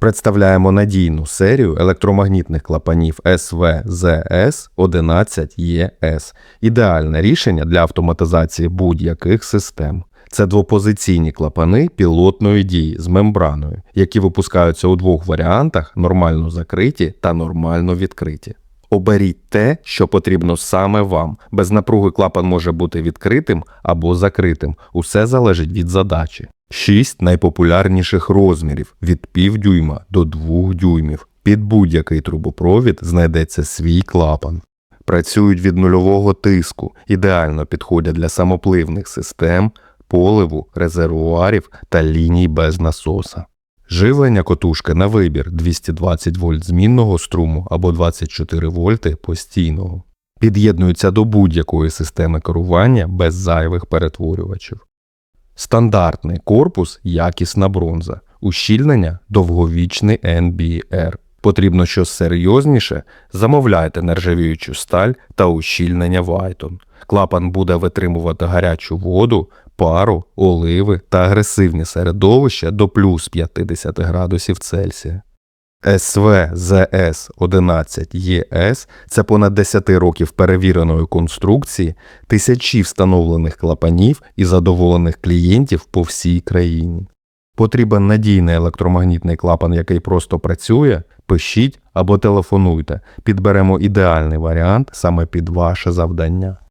Представляємо надійну серію електромагнітних клапанів SVZS 11ES. Ідеальне рішення для автоматизації будь-яких систем. Це двопозиційні клапани пілотної дії з мембраною, які випускаються у двох варіантах: нормально закриті та нормально відкриті. Оберіть те, що потрібно саме вам. Без напруги клапан може бути відкритим або закритим. Усе залежить від задачі. Шість найпопулярніших розмірів від півдюйма до 2 дюймів. Під будь-який трубопровід знайдеться свій клапан. Працюють від нульового тиску, ідеально підходять для самопливних систем, поливу, резервуарів та ліній без насоса. Живлення котушки на вибір 220 вольт змінного струму або 24 вольти постійного. Під'єднуються до будь-якої системи керування без зайвих перетворювачів. Стандартний корпус якісна бронза. Ущільнення довговічний NBR. Потрібно щось серйозніше, замовляйте нержавіючу сталь та ущільнення Вайтон. Клапан буде витримувати гарячу воду, пару, оливи та агресивні середовища до плюс 50 градусів Цельсія. СВЗС 11 ЄС це понад 10 років перевіреної конструкції, тисячі встановлених клапанів і задоволених клієнтів по всій країні. Потрібен надійний електромагнітний клапан, який просто працює, пишіть або телефонуйте, підберемо ідеальний варіант саме під ваше завдання.